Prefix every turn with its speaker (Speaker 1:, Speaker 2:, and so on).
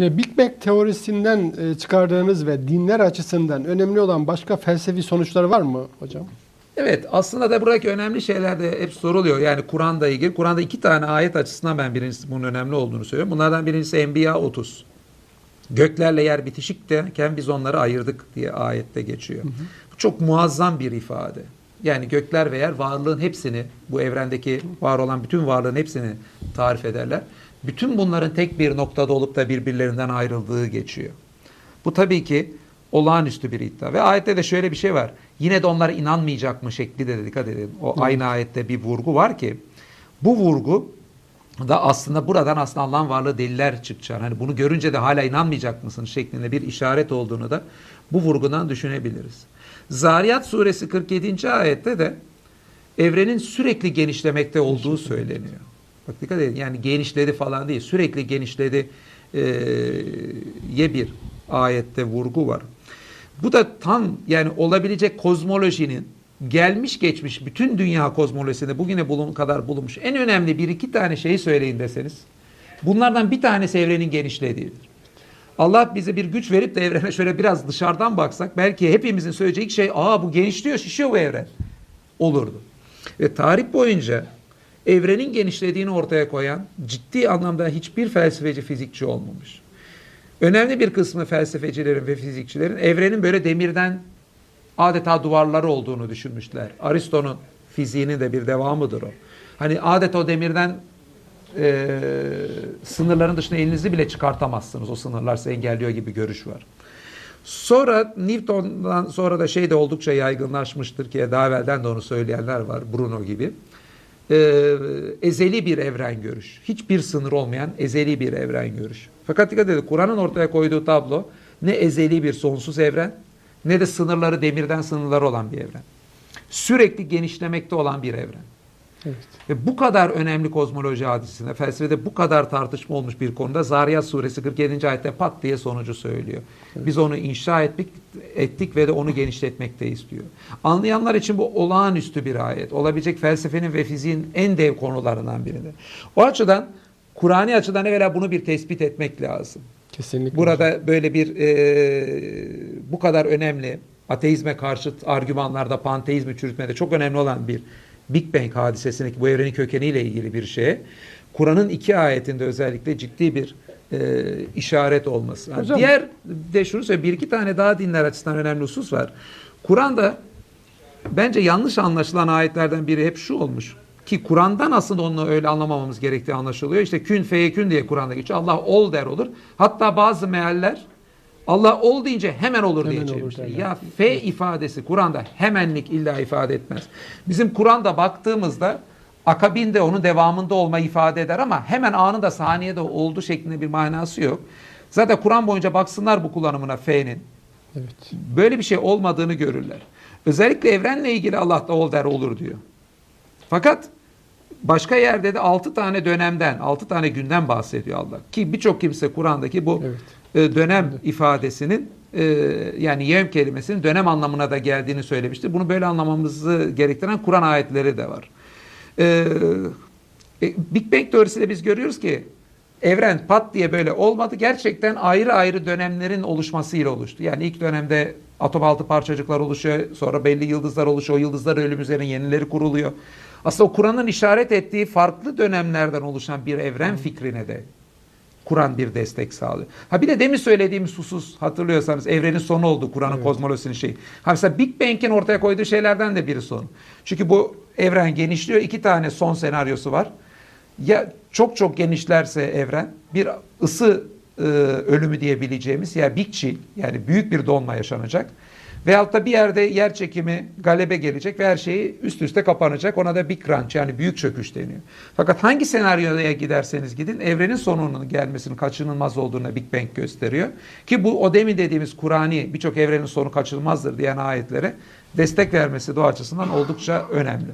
Speaker 1: E, Big Bang teorisinden e, çıkardığınız ve dinler açısından önemli olan başka felsefi sonuçlar var mı hocam?
Speaker 2: Evet aslında da buradaki önemli şeyler de hep soruluyor. Yani Kur'an'da ilgili. Kur'an'da iki tane ayet açısından ben birincisi bunun önemli olduğunu söylüyorum. Bunlardan birincisi Enbiya 30. Göklerle yer bitişikken biz onları ayırdık diye ayette geçiyor. Bu çok muazzam bir ifade. Yani gökler ve yer varlığın hepsini, bu evrendeki var olan bütün varlığın hepsini tarif ederler. Bütün bunların tek bir noktada olup da birbirlerinden ayrıldığı geçiyor. Bu tabii ki olağanüstü bir iddia. Ve ayette de şöyle bir şey var. Yine de onlar inanmayacak mı şekli de dikkat edin. O aynı ayette bir vurgu var ki bu vurgu da aslında buradan aslında Allah'ın varlığı deliller çıkacağını, hani bunu görünce de hala inanmayacak mısın şeklinde bir işaret olduğunu da bu vurgudan düşünebiliriz. Zariyat suresi 47. ayette de evrenin sürekli genişlemekte olduğu söyleniyor. Bak dikkat edin yani genişledi falan değil sürekli genişledi e, ye bir ayette vurgu var. Bu da tam yani olabilecek kozmolojinin gelmiş geçmiş bütün dünya kozmolojisinde bugüne bulun kadar bulunmuş en önemli bir iki tane şeyi söyleyin deseniz bunlardan bir tanesi evrenin genişlediğidir. Allah bize bir güç verip de evrene şöyle biraz dışarıdan baksak belki hepimizin söyleyeceği ilk şey aa bu genişliyor şişiyor bu evren olurdu. Ve tarih boyunca evrenin genişlediğini ortaya koyan ciddi anlamda hiçbir felsefeci fizikçi olmamış. Önemli bir kısmı felsefecilerin ve fizikçilerin evrenin böyle demirden adeta duvarları olduğunu düşünmüşler. Aristo'nun fiziğinin de bir devamıdır o. Hani adeta o demirden e, sınırların dışına elinizi bile çıkartamazsınız. O sınırlar sizi engelliyor gibi görüş var. Sonra Newton'dan sonra da şey de oldukça yaygınlaşmıştır ki daha evvelden de onu söyleyenler var Bruno gibi. Ee, ezeli bir evren görüş. Hiçbir sınır olmayan ezeli bir evren görüş. Fakat dikkat edin Kur'an'ın ortaya koyduğu tablo ne ezeli bir sonsuz evren ne de sınırları demirden sınırları olan bir evren. Sürekli genişlemekte olan bir evren.
Speaker 1: Evet.
Speaker 2: Ve bu kadar önemli kozmoloji hadisesinde, felsefede bu kadar tartışma olmuş bir konuda Zariyat suresi 47. ayette pat diye sonucu söylüyor. Biz onu inşa ettik, ettik ve de onu genişletmekteyiz diyor. Anlayanlar için bu olağanüstü bir ayet. Olabilecek felsefenin ve fiziğin en dev konularından birinde. O açıdan Kur'an'i açıdan evvela bunu bir tespit etmek lazım.
Speaker 1: Kesinlikle.
Speaker 2: Burada böyle bir e, bu kadar önemli ateizme karşıt argümanlarda panteizmi çürütmede çok önemli olan bir Big Bang hadisesindeki bu evrenin kökeniyle ilgili bir şeye Kur'an'ın iki ayetinde özellikle ciddi bir e, işaret olması. Yani
Speaker 1: Hocam-
Speaker 2: diğer de şunu söyleyeyim bir iki tane daha dinler açısından önemli husus var. Kur'an'da bence yanlış anlaşılan ayetlerden biri hep şu olmuş. Ki Kur'an'dan aslında onu öyle anlamamamız gerektiği anlaşılıyor. İşte kün feyekün diye Kur'an'da geçiyor. Allah ol der olur. Hatta bazı mealler Allah ol deyince hemen olur diye
Speaker 1: Hemen olur
Speaker 2: çevirmişler. Ya fe ifadesi Kur'an'da hemenlik illa ifade etmez. Bizim Kur'an'da baktığımızda akabinde onun devamında olma ifade eder ama hemen anında saniyede oldu şeklinde bir manası yok. Zaten Kur'an boyunca baksınlar bu kullanımına fe'nin.
Speaker 1: Evet.
Speaker 2: Böyle bir şey olmadığını görürler. Özellikle evrenle ilgili Allah da ol der olur diyor. Fakat başka yerde de 6 tane dönemden, 6 tane günden bahsediyor Allah. Ki birçok kimse Kur'an'daki bu
Speaker 1: Evet.
Speaker 2: e, dönem ifadesinin e, yani yevm kelimesinin dönem anlamına da geldiğini söylemiştir. Bunu böyle anlamamızı gerektiren Kur'an ayetleri de var. E, Big Bang teorisiyle biz görüyoruz ki evren pat diye böyle olmadı. Gerçekten ayrı ayrı dönemlerin oluşmasıyla oluştu. Yani ilk dönemde atom altı parçacıklar oluşuyor. Sonra belli yıldızlar oluşuyor. O yıldızlar ölüm üzerine yenileri kuruluyor. Aslında Kur'an'ın işaret ettiği farklı dönemlerden oluşan bir evren fikrine de Kur'an bir destek sağlıyor. Ha bir de demin söylediğimiz husus hatırlıyorsanız evrenin sonu oldu Kur'an'ın
Speaker 1: Evet.
Speaker 2: kozmolojisinin şeyi. Ha mesela Big Bang'in ortaya koyduğu şeylerden de biri son. Çünkü bu evren genişliyor. iki tane son senaryosu var. Ya çok çok genişlerse evren bir ısı e, ölümü diyebileceğimiz ya Big Chill yani büyük bir donma yaşanacak. Veyahut da bir yerde yer çekimi galebe gelecek ve her şeyi üst üste kapanacak. Ona da Big Crunch yani büyük çöküş deniyor. Fakat hangi senaryoya giderseniz gidin evrenin sonunun gelmesinin kaçınılmaz olduğuna Big Bang gösteriyor. Ki bu o demin dediğimiz Kur'ani birçok evrenin sonu kaçınılmazdır diyen ayetlere destek vermesi doğa açısından oldukça önemli.